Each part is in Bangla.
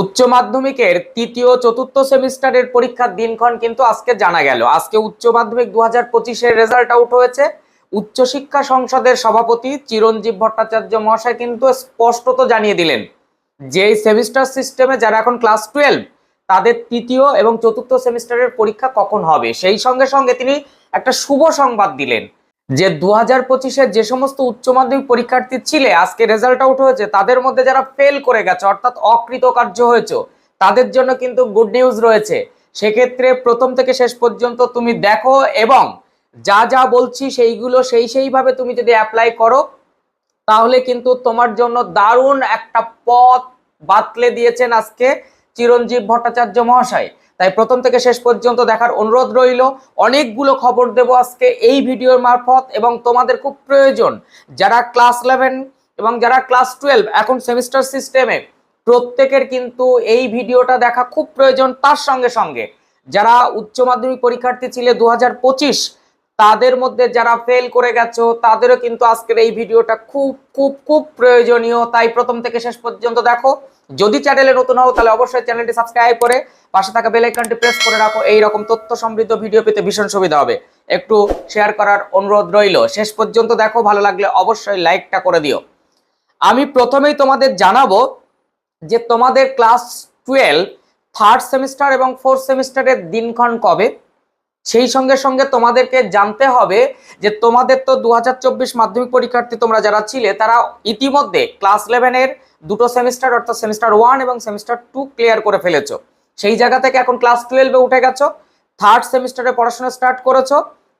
উচ্চ মাধ্যমিকের তৃতীয় চতুর্থ সেমিস্টারের পরীক্ষার দিনক্ষণ কিন্তু আজকে জানা গেল। আজকে উচ্চ মাধ্যমিক দু হাজার পঁচিশের রেজাল্ট আউট হয়েছে। উচ্চশিক্ষা সংসদের সভাপতি চিরঞ্জীব ভট্টাচার্য মহাশয় কিন্তু স্পষ্টত জানিয়ে দিলেন যে সেমিস্টার সিস্টেমে যারা এখন ক্লাস টুয়েলভ, তাদের তৃতীয় এবং চতুর্থ সেমিস্টারের পরীক্ষা কখন হবে? সেই সঙ্গে সঙ্গে তিনি একটা শুভ সংবাদ দিলেন। যে দু হাজার পঁচিশের যে সমস্ত উচ্চ মাধ্যমিক পরীক্ষার্থী ছিলে, আজকে রেজাল্ট আউট হয়েছে, তাদের মধ্যে যারা ফেল করে গেছে, অর্থাৎ অকৃতকার্য হয়েছে, তাদের জন্য কিন্তু গুড নিউজ রয়েছে। সেক্ষেত্রে প্রথম থেকে শেষ পর্যন্ত তুমি দেখো এবং যা যা বলছি সেইগুলো সেই সেইভাবে তুমি যদি অ্যাপ্লাই করো, তাহলে কিন্তু তোমার জন্য দারুণ একটা পথ বাতলে দিয়েছেন আজকে চিরঞ্জীব ভট্টাচার্য মহাশয়। তাই প্রথম থেকে শেষ পর্যন্ত দেখার অনুরোধ রইল, অনেকগুলো খবর দেব আজকে এই ভিডিওর মারফত এবং তোমাদের খুব প্রয়োজন। যারা ক্লাস ইলেভেন এবং যারা ক্লাস টুয়েলভ এখন সেমিস্টার সিস্টেমে প্রত্যেকের কিন্তু এই ভিডিওটা দেখা খুব প্রয়োজন তার সঙ্গে সঙ্গে। যারা উচ্চ মাধ্যমিক পরীক্ষার্থী ছিলে দু হাজার পঁচিশ, তাদের মধ্যে যারা ফেল করে গেছো, তাদেরও কিন্তু আজকের এই ভিডিওটা খুব খুব খুব প্রয়োজনীয়। তাই প্রথম থেকে শেষ পর্যন্ত দেখো। যদি চ্যানেলে নতুন হও, তাহলে অবশ্যই চ্যানেলটি সাবস্ক্রাইব করে পাশে থাকা বেল আইকনটি প্রেস করে রাখো। এই রকম তথ্য সমৃদ্ধ ভিডিও পেতে ভীষণ সুবিধা হবে। একটু শেয়ার করার অনুরোধ রইল। শেষ পর্যন্ত দেখো, ভালো লাগলে অবশ্যই লাইকটা করে দিও। আমি প্রথমেই তোমাদের জানাব যে তোমাদের ক্লাস টুয়েলভ থার্ড সেমিস্টার এবং ফোর্থ সেমিস্টারের দিনক্ষণ কবে? সেই সঙ্গে সঙ্গে তোমাদেরকে জানতে হবে যে তোমাদের তো দু হাজার চব্বিশ মাধ্যমিক পরীক্ষার্থী তোমরা যারা ছিলে, তারা ইতিমধ্যে ক্লাস ইলেভেনের দুটো সেমিস্টার অর্থাৎ সেমিস্টার ওয়ান এবং সেমিস্টার টু ক্লিয়ার করে ফেলেছো। সেই জায়গা থেকে এখন ক্লাস টুয়েলভে উঠে গেছো। থার্ড সেমিস্টারে পড়াশোনা স্টার্ট করেছ।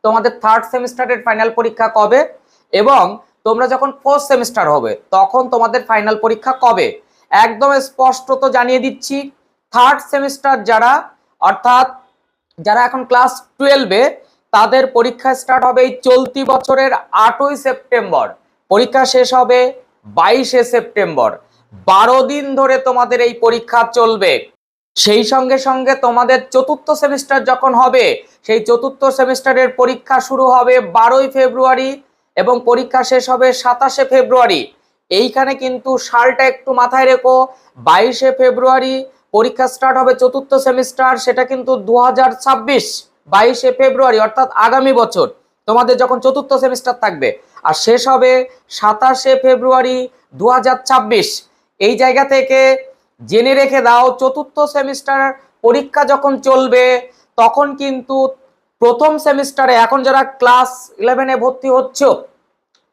তোমাদের থার্ড সেমিস্টারের ফাইনাল পরীক্ষা কবে? এবং তোমরা যখন ফোর্থ সেমিস্টার হবে, তখন তোমাদের ফাইনাল পরীক্ষা কবে? একদম স্পষ্টত জানিয়ে দিচ্ছি থার্ড সেমিস্টার যারা, অর্থাৎ যারা এখন ক্লাস টুয়েলভে তাদের পরীক্ষা স্টার্ট হবে এই চলতি বছরের আটই সেপ্টেম্বর। পরীক্ষা শেষ হবে বাইশে সেপ্টেম্বর। বারো দিন ধরে তোমাদের এই পরীক্ষা চলবে। সেই সঙ্গে সঙ্গে তোমাদের চতুর্থ সেমিস্টার যখন হবে, সেই চতুর্থ সেমিস্টারের পরীক্ষা শুরু হবে বারোই ফেব্রুয়ারি এবং পরীক্ষা শেষ হবে সাতাশে ফেব্রুয়ারি। এইখানে কিন্তু সালটা একটু মাথায় রেখো, বাইশে ফেব্রুয়ারি পরীক্ষা স্টার্ট হবে চতুর্থ সেমিস্টার, সেটা কিন্তু দু হাজার ছাব্বিশ, বাইশে ফেব্রুয়ারি, অর্থাৎ আগামী বছর। তোমাদের যখন চতুর্থ সেমিস্টার থাকবে, আর শেষ হবে সাতাশে ফেব্রুয়ারি দু হাজার ছাব্বিশ। এই জায়গা থেকে জেনে রেখে দাও, চতুর্থ সেমিস্টার পরীক্ষা যখন চলবে, তখন কিন্তু প্রথম সেমিস্টারে এখন যারা ক্লাস ইলেভেনে ভর্তি হচ্ছ,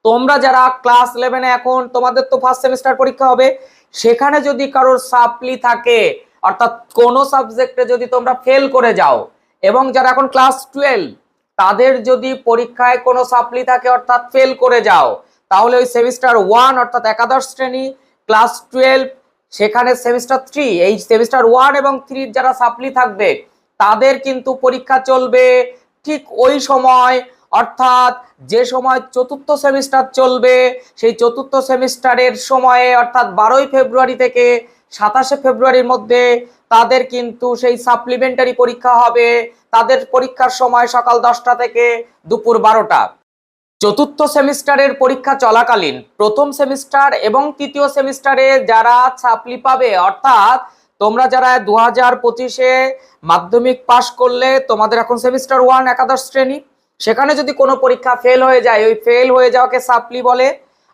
তোমরা যারা ক্লাস ইলেভেনে এখন, তোমাদের তো ফার্স্ট সেমিস্টার পরীক্ষা হবে, সেখানে যদি কারোর সাপ্লি থাকে, অর্থাৎ কোনো সাবজেক্টে যদি তোমরা ফেল করে যাও, এবং যারা এখন ক্লাস টুয়েলভ তাদের যদি পরীক্ষায় কোনো সাপ্লি থাকে, অর্থাৎ ফেল করে যাও, তাহলে ওই সেমিস্টার ওয়ান অর্থাৎ একাদশ শ্রেণি ক্লাস টুয়েলভ, সেখানে সেমিস্টার থ্রি, এই সেমিস্টার ওয়ান এবং থ্রির যারা সাপ্লি থাকবে, তাদের কিন্তু পরীক্ষা চলবে ঠিক ওই সময়। অর্থাৎ যে সময় চতুর্থ সেমিস্টার চলবে, সেই চতুর্থ সেমিস্টারের সময়ে, অর্থাৎ বারোই ফেব্রুয়ারি থেকে সাতাশে ফেব্রুয়ারির মধ্যে তাদের কিন্তু সেই সাপ্লিমেন্টারি পরীক্ষা হবে। তাদের পরীক্ষার সময় সকাল দশটা থেকে দুপুর বারোটা। চতুর্থ সেমিস্টারের পরীক্ষা চলাকালীন, প্রথম সেমিস্টার এবং তৃতীয় সেমিস্টারে যারা সাপ্লি পাবে, অর্থাৎ তোমরা যারা দু হাজার পঁচিশে মাধ্যমিক পাশ করলে, তোমাদের এখন সেমিস্টার ওয়ান একাদশ শ্রেণি। সেখানে যদি কোনো পরীক্ষা ফেল হয়ে যায়, ওই ফেল হয়ে যাওয়াকে সাপ্লি বলে।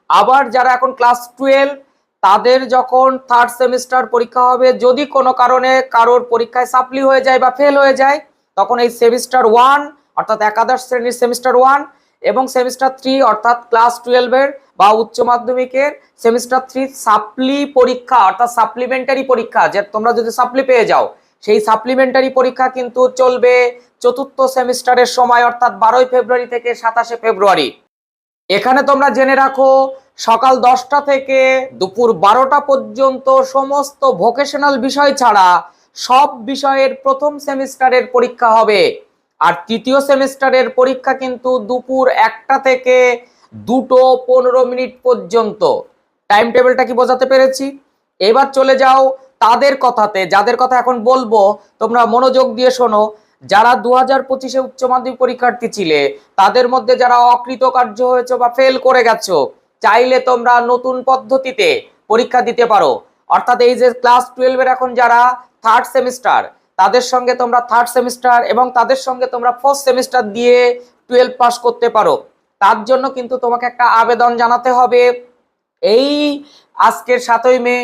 আবার যারা এখন ক্লাস টুয়েলভ তাদের যখন থার্ড সেমিস্টার পরীক্ষা হবে, যদি কোনো কারণে কারোর পরীক্ষায় সাপ্লি হয়ে যায় বা ফেল হয়ে যায়, তখন এই সেমিস্টার ওয়ান, অর্থাৎ একাদশ শ্রেণির সেমিস্টার ওয়ান এবং সেমিস্টার থ্রি অর্থাৎ ক্লাস টুয়েলভের বা উচ্চ মাধ্যমিকের সেমিস্টার থ্রি সাপ্লি পরীক্ষা, অর্থাৎ সাপ্লিমেন্টারি পরীক্ষা, যে তোমরা যদি সাপ্লি পেয়ে যাও, সেই সাপ্লিমেন্টারি পরীক্ষা কিন্তু চলবে চতুর্থ সেমিস্টারের সময়, অর্থাৎ বারোই ফেব্রুয়ারি থেকে সাতাশে ফেব্রুয়ারি। এখানে তোমরা জেনে রাখো, সকাল দশটা থেকে দুপুর বারোটা পর্যন্ত সমস্ত ভোকেশনাল বিষয় ছাড়া সব বিষয়ের প্রথম সেমিস্টারের পরীক্ষা হবে। আর তৃতীয় সেমিস্টারের পরীক্ষা কিন্তু দুপুর একটা থেকে দুটো পনেরো মিনিট পর্যন্ত। টাইম টেবিলটা কি বোঝাতে পেরেছি? এবার চলে যাও তাদের কথাতে। যাদের কথা এখন বলব, তোমরা মনোযোগ দিয়ে শোনো। যারা দু হাজার পঁচিশে উচ্চ মাধ্যমিক পরীক্ষার্থী ছিলে, তাদের মধ্যে যারা অকৃতকার্য হয়েছে বা ফেল করে গেছো, চাইলে তোমরা নতুন পদ্ধতিতে পরীক্ষা দিতে পারো। অর্থাৎ এই যে ক্লাস টুয়েলভের এখন যারা থার্ড সেমিস্টার তাদের সঙ্গে তোমরা থার্ড সেমিস্টার এবং তাদের সঙ্গে তোমরা ফোর্থ সেমিস্টার দিয়ে টুয়েলভ পাস করতে পারো। তার জন্য কিন্তু তোমাকে একটা আবেদন জানাতে হবে। এই আজকের সাতই মে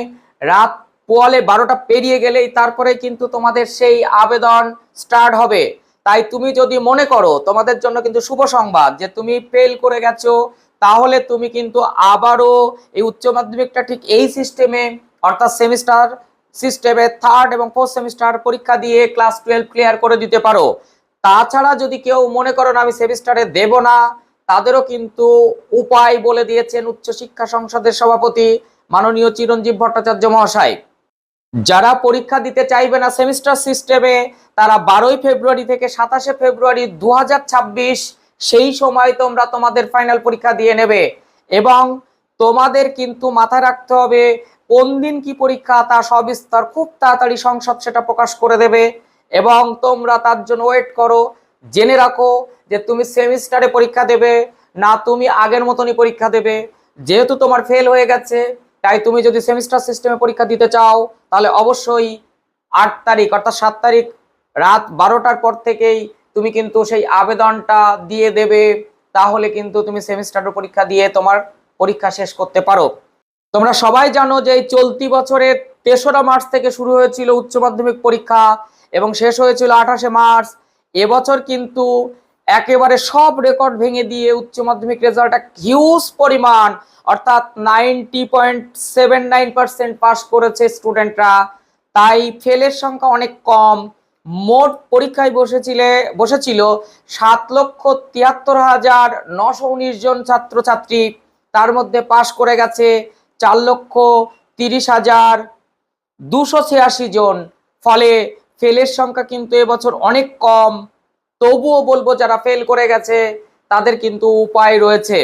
রাত পোয়ালে বারোটা পেরিয়ে গেলেই তারপরে কিন্তু তোমাদের সেই আবেদন স্টার্ট হবে। তাই তুমি যদি মনে করো তোমাদের জন্য কিন্তু শুভ সংবাদ যে তুমি ফেল করে গেছো, তাহলে তুমি কিন্তু আবারও এই উচ্চ মাধ্যমিকটা ঠিক এই সিস্টেমে অর্থাৎ সেমিস্টার সিস্টেমে থার্ড এবং ফোর্থ সেমিস্টার পরীক্ষা দিয়ে ক্লাস টুয়েলভ ক্লিয়ার করে দিতে পারো। তাছাড়া যদি কেউ মনে করো না আমি সেমিস্টারে দেব না, তাদেরও কিন্তু উপায় বলে দিয়েছেন উচ্চশিক্ষা সংসদের সভাপতি মাননীয় চিরঞ্জীব ভট্টাচার্য মহাশয়। যারা পরীক্ষা দিতে চাইবে না সেমিস্টার সিস্টেমে তারা বারোই ফেব্রুয়ারি থেকে সাতাশে ফেব্রুয়ারি দু হাজার ছাব্বিশ, সেই সময় তোমরা তোমাদের ফাইনাল পরীক্ষা দিয়ে নেবে। এবং তোমাদের কিন্তু মাথায় রাখতে হবে কোন দিন কি পরীক্ষা, তা সবিস্তার খুব তাড়াতাড়ি সংসদ সেটা প্রকাশ করে দেবে এবং তোমরা তার জন্য ওয়েট করো, জেনে রাখো যে তুমি সেমিস্টারে পরীক্ষা দেবে, না তুমি আগের মতনই পরীক্ষা দেবে। যেহেতু তোমার ফেল হয়ে গেছে, তাই তুমি যদি সেমিস্টার সিস্টেমে পরীক্ষা দিতে চাও, তাহলে অবশ্যই আট তারিখ অর্থাৎ সাত তারিখ রাত বারোটার পর থেকেই তুমি কিন্তু সেই আবেদনটা দিয়ে দেবে, তাহলে কিন্তু তুমি সেমিস্টারের পরীক্ষা দিয়ে তোমার পরীক্ষা শেষ করতে পারো। তোমরা সবাই জানো যে চলতি বছরের তেসরা মার্চ থেকে শুরু হয়েছিল উচ্চ মাধ্যমিক পরীক্ষা এবং শেষ হয়েছিল আঠাশে মার্চ। এবছর কিন্তু একেবারে সব রেকর্ড ভেঙে দিয়ে উচ্চ মাধ্যমিক রেজাল্ট এক হিউজ পরিমাণ, অর্থাৎ ninety point seven nine percent pass করেছে স্টুডেন্টরা তাই ফেলের সংখ্যা অনেক কম। মোট পরীক্ষায় বসেছিলে, বসেছিল সাত লক্ষ তিয়াত্তর হাজার নশো উনিশ জন ছাত্রছাত্রী। তার মধ্যে পাশ করে গেছে চার লক্ষ তিরিশ হাজার দুশো ছিয়াশি জন। ফলে ফেলের সংখ্যা কিন্তু এবছর অনেক কম। তবুও বলব যারা ফেল করে গেছে, তাদের কিন্তু উপায় রয়েছে।